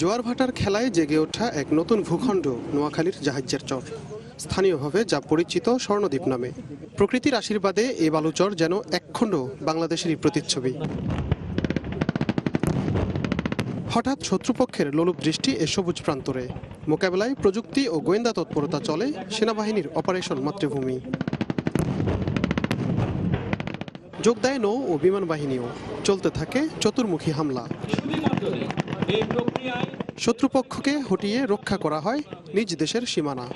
জোয়ার ভাটার খেলায় জেগে ওঠা এক নতুন ভূখণ্ড, নোয়াখালীর জাহাজের চর। স্থানীয়ভাবে যা পরিচিত স্বর্ণদ্বীপ নামে। প্রকৃতির আশীর্বাদে এ বালুচর যেন একখণ্ড বাংলাদেশেরই প্রতিচ্ছবি। হঠাৎ শত্রুপক্ষের লোলুপ দৃষ্টি এ সবুজ প্রান্তরে। মোকাবেলায় প্রযুক্তি ও গোয়েন্দা তৎপরতা চলে সেনাবাহিনীর অপারেশন মাতৃভূমি। যোগ দেয় নৌ ও বিমান বাহিনীও চলতে থাকে চতুর্মুখী হামলা। শত্রুপক্ষকে হটিয়ে রক্ষা করা হয় নিজ দেশের সীমানা।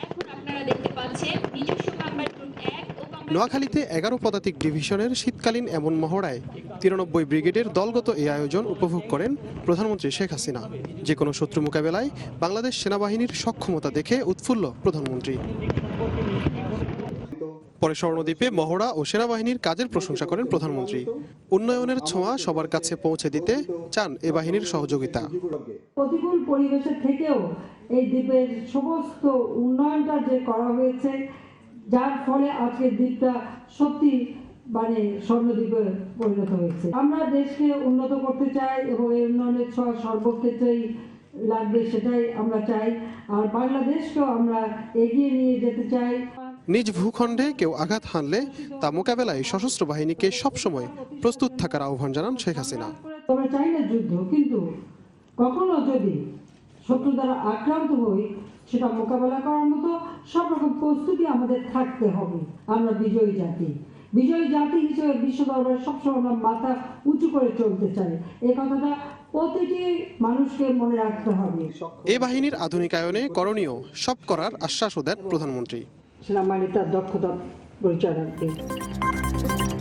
নোয়াখালীতে এগারো পদাতিক ডিভিশনের শীতকালীন এমন মহড়ায় তিরানব্বই ব্রিগেডের দলগত এই আয়োজন উপভোগ করেন প্রধানমন্ত্রী শেখ হাসিনা। যে কোনো শত্রু মোকাবেলায় বাংলাদেশ সেনাবাহিনীর সক্ষমতা দেখে উৎফুল্ল প্রধানমন্ত্রী। পরে স্বর্ণদ্বীপে মহড়া ও সেনাবাহিনীর কাজের প্রশংসা করেন প্রধানমন্ত্রী। উন্নয়নের ছোঁয়া সবার কাছে পৌঁছে দিতে চান এ বাহিনীর সহযোগিতা। প্রতিকূল পরিবেশের থেকেও এই দ্বীপের সমস্ত উন্নয়নটা যে করা হয়েছে, যার ফলে আজকের দ্বীপটা সত্যি মানে স্বর্ণদ্বীপে পরিণত হয়েছে। আমরা দেশকে উন্নত করতে চাই এবং এই উন্নয়নের ছোঁয়া সর্বক্ষেত্রেই লাগবে সেটাই আমরা চাই। আর বাংলাদেশকেও আমরা এগিয়ে নিয়ে যেতে চাই। নিজ ভূখণ্ডে কেউ আঘাত হানলে তা মোকাবেলায় সশস্ত্র বাহিনীকে সবসময় প্রস্তুত থাকার আহ্বান জানান শেখ হাসিনা। চাই না যুদ্ধ কিন্তু কখনো যদি শত্রু দ্বারা আক্রান্ত হই সেটা মোকাবেলা করার মতো সব রকম প্রস্তুতি আমাদের থাকতে হবে। আমরা বিজয়ী জাতি। বিজয়ী জাতি হিসেবে বিশ্ব দরবারে সবসময় আমরা মাথা উঁচু করে চলতে চাই। এই কথাটা প্রতিটি মানুষকে মনে রাখতে হবে। এ বাহিনীর আধুনিকায়নে করণীয় সব করার আশ্বাসও দেন প্রধানমন্ত্রী। সেনাবাহিনী তার দক্ষতা পরিচয় রাখবে